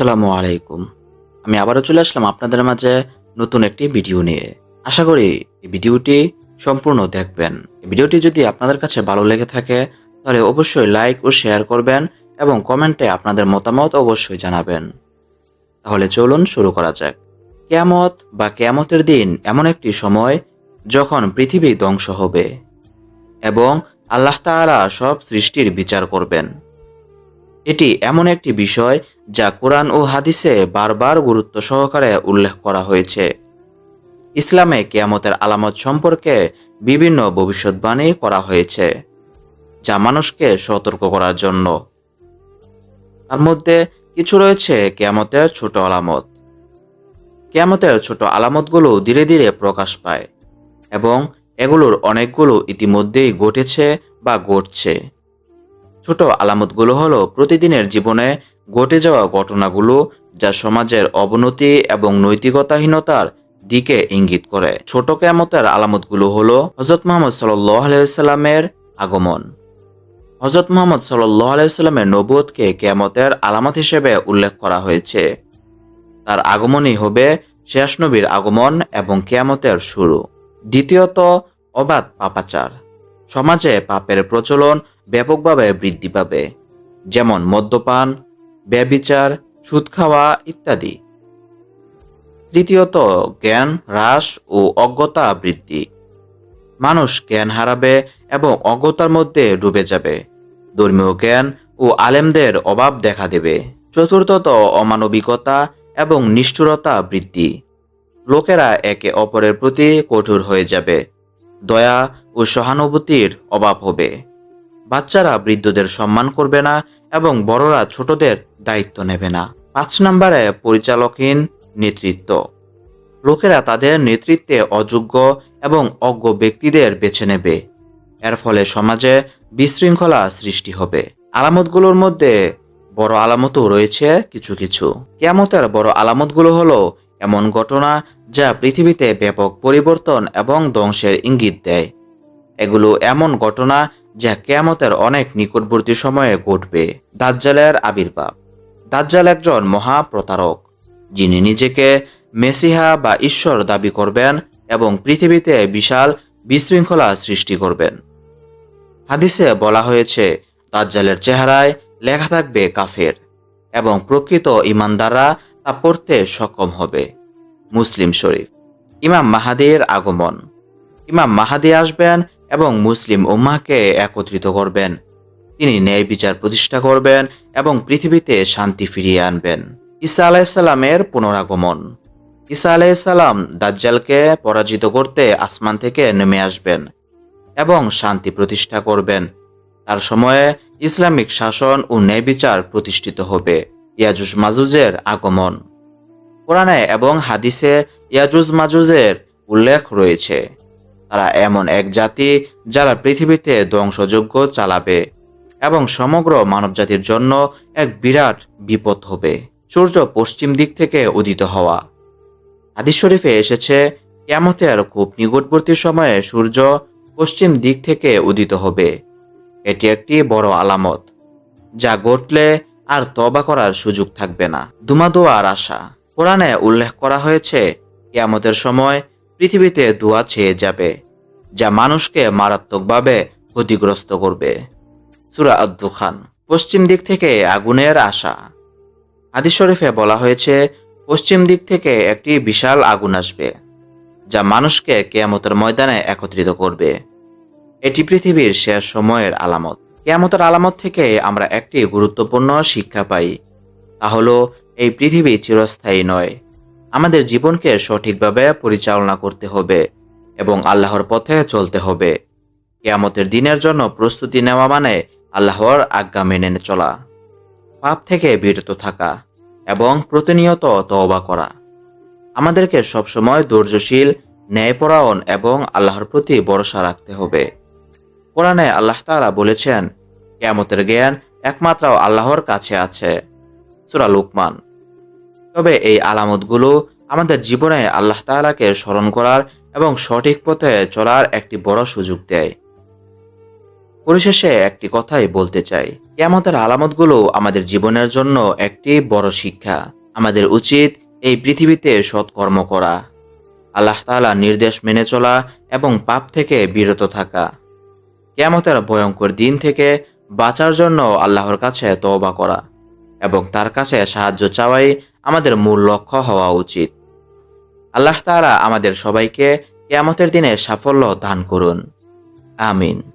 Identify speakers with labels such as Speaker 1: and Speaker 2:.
Speaker 1: আসসালামু আলাইকুম। আমি আবারও চলে আসলাম আপনাদের মাঝে নতুন একটি ভিডিও নিয়ে। আশা করি এই ভিডিওটি সম্পূর্ণ দেখবেন। এই ভিডিওটি যদি আপনাদের কাছে ভালো লেগে থাকে, তাহলে অবশ্যই লাইক ও শেয়ার করবেন এবং কমেন্টে আপনাদের মতামত অবশ্যই জানাবেন। তাহলে চলুন শুরু করা যাক। কেয়ামত বা কেয়ামতের দিন এমন একটি সময় যখন পৃথিবী ধ্বংস হবে এবং আল্লাহ তাআলা সব সৃষ্টির বিচার করবেন। এটি এমন একটি বিষয় যা কোরআন ও হাদিসে বারবার গুরুত্ব সহকারে উল্লেখ করা হয়েছে। ইসলামে কেয়ামতের আলামত সম্পর্কে বিভিন্ন ভবিষ্যৎবাণী করা হয়েছে, যা মানুষকে সতর্ক করার জন্য। তার মধ্যে কিছু রয়েছে কেয়ামতের ছোট আলামত। কেয়ামতের ছোট আলামতগুলো ধীরে ধীরে প্রকাশ পায় এবং এগুলোর অনেকগুলো ইতিমধ্যেই ঘটেছে বা ঘটছে। ছোট আলামতগুলো হলো প্রতিদিনের জীবনে ঘটে যাওয়া ঘটনাগুলো যা সমাজের অবনতি এবং নৈতিকতাহীনতার দিকে ইঙ্গিত করে। ছোট কেয়ামতের আলামতগুলো হলো হজরত মোহাম্মদ সাল্লাহ আগমন। হজরত মোহাম্মদ সাল্লাহ আলাইসাল্লামের নবুয়তকে কেয়ামতের আলামত হিসেবে উল্লেখ করা হয়েছে। তার আগমনই হবে শেষ নবীর আগমন এবং কেয়ামতের শুরু। দ্বিতীয়ত, অবাধ পাপাচার। সমাজে পাপের প্রচলন ব্যাপকভাবে বৃদ্ধি পাবে, যেমন মদ্যপান, ব্যবিচার, সুদ খাওয়া ইত্যাদি। তৃতীয়ত, জ্ঞান হ্রাস ও অজ্ঞতা বৃদ্ধি। মানুষ জ্ঞান হারাবে এবং অজ্ঞতার মধ্যে ডুবে যাবে। ধর্মীয় জ্ঞান ও আলেমদের অভাব দেখা দেবে। চতুর্থত, অমানবিকতা এবং নিষ্ঠুরতা বৃদ্ধি। লোকেরা একে অপরের প্রতি কঠোর হয়ে যাবে। দয়া ও সহানুভূতির অভাব হবে। বাচ্চারা বৃদ্ধদের সম্মান করবে না এবং বড়রা ছোটদের দায়িত্ব নেবে না। পাঁচ নম্বরে পরিচালকহীন নেতৃত্ব। লোকেরা তাদের নেতৃত্বে অযোগ্য এবং অজ্ঞ ব্যক্তিদের বেছে নেবে। এর ফলে সমাজে বিশৃঙ্খলা সৃষ্টি হবে। আলামতগুলোর মধ্যে বড় আলামতও রয়েছে কিছু কিছু। কেয়ামতের বড় আলামতগুলো হলো এমন ঘটনা যা পৃথিবীতে ব্যাপক পরিবর্তন এবং ধ্বংসের ইঙ্গিত দেয়। এগুলো এমন ঘটনা যা কেয়ামতের অনেক নিকটবর্তী সময়ে ঘটবে, দাজ্জালের আবির্ভাব। দাজ্জাল একজন মহাপ্রতারক, যিনি নিজেকে মেসিহা বা ঈশ্বর দাবি করবেন এবং পৃথিবীতে বিশাল বিশৃঙ্খলা সৃষ্টি করবেন। হাদিসে বলা হয়েছে, দাজ্জালের চেহারায় লেখা থাকবে কাফের এবং প্রকৃত ইমানদাররা তা পড়তে সক্ষম হবে। মুসলিম শরীফ, ইমাম মাহাদির আগমন। ইমাম মাহাদি আসবেন এবং মুসলিম উম্মাকে একত্রিত করবেন। তিনি ন্যায় বিচার প্রতিষ্ঠা করবেন এবং পৃথিবীতে শান্তি ফিরিয়ে আনবেন। ঈসা আলাইসাল্লামের পুনরাগমন। ঈসা আলাইসাল্লাম দাজ্জালকে পরাজিত করতে আসমান থেকে নেমে আসবেন এবং শান্তি প্রতিষ্ঠা করবেন। তার সময়ে ইসলামিক শাসন ও ন্যায় বিচার প্রতিষ্ঠিত হবে। ইয়াজুজ মাজুজের আগমন। কোরআনে এবং হাদিসে ইয়াজুজ মাজুজের উল্লেখ রয়েছে। তারা এমন এক জাতি যারা পৃথিবীতে ধ্বংসযজ্ঞ চালাবে এবং সমগ্র মানবজাতির জন্য এক বিরাট বিপদ হবে। সূর্য পশ্চিম দিক থেকে উদিত হওয়া। হাদিস শরীফে এসেছে কেমতের খুব নিকটবর্তী সময়ে সূর্য পশ্চিম দিক থেকে উদিত হবে। এটি একটি বড় আলামত, যা ঘটলে আর তবা করার সুযোগ থাকবে না। দুমাদোয়ার আশা। কোরআনে উল্লেখ করা হয়েছে, কেয়ামতের সময় পৃথিবীতে ধোঁয়া ছেয়ে যাবে, যা মানুষকে মারাত্মকভাবে ক্ষতিগ্রস্ত করবে। সুরা আব্দু খান পশ্চিম দিক থেকে আগুনের আশা। হাদিস শরীফে বলা হয়েছে, পশ্চিম দিক থেকে একটি বিশাল আগুন আসবে, যা মানুষকে কেয়ামতের ময়দানে একত্রিত করবে। এটি পৃথিবীর শেষ সময়ের আলামত। কেয়ামতের আলামত থেকে আমরা একটি গুরুত্বপূর্ণ শিক্ষা পাই, তা হলো, এই পৃথিবী চিরস্থায়ী নয়। আমাদের জীবনকে সঠিকভাবে পরিচালনা করতে হবে এবং আল্লাহর পথে চলতে হবে। কেয়ামতের দিনের জন্য প্রস্তুতি নেওয়া মানে আল্লাহর আজ্ঞা মেনে চলা। পাপ থেকে বিরত থাকা এবং প্রতিনিয়ত তওবা করা। আমাদেরকে সবসময় ধৈর্যশীল, ন্যায়পরায়ণ এবং আল্লাহর প্রতি ভরসা রাখতে হবে। কোরআনে আল্লাহ তাআলা বলেছেন, কেয়ামতের জ্ঞান একমাত্র আল্লাহর কাছে আছে। সুরা লুকমান। তবে এই আলামতগুলো আমাদের জীবনে আল্লাহ তাআলাকে স্মরণ করার এবং সঠিক পথে চলার একটি বড় সুযোগ দেয়। পরিশেষে একটি কথাই বলতে চাই। কেয়ামতের আলামতগুলো আমাদের জীবনের জন্য একটি বড় শিক্ষা। আমাদের উচিত এই পৃথিবীতে সৎকর্ম করা। আল্লাহ তাআলা নির্দেশ মেনে চলা এবং পাপ থেকে বিরত থাকা। কেয়ামতের ভয়ঙ্কর দিন থেকে বাঁচার জন্য আল্লাহর কাছে তওবা করা। এবং তার কাছে সাহায্য চাওয়াই আমাদের মূল লক্ষ্য হওয়া উচিত। আল্লাহ তালা আমাদের সবাইকে কেয়ামতের দিনে সাফল্য দান করুন। আমিন।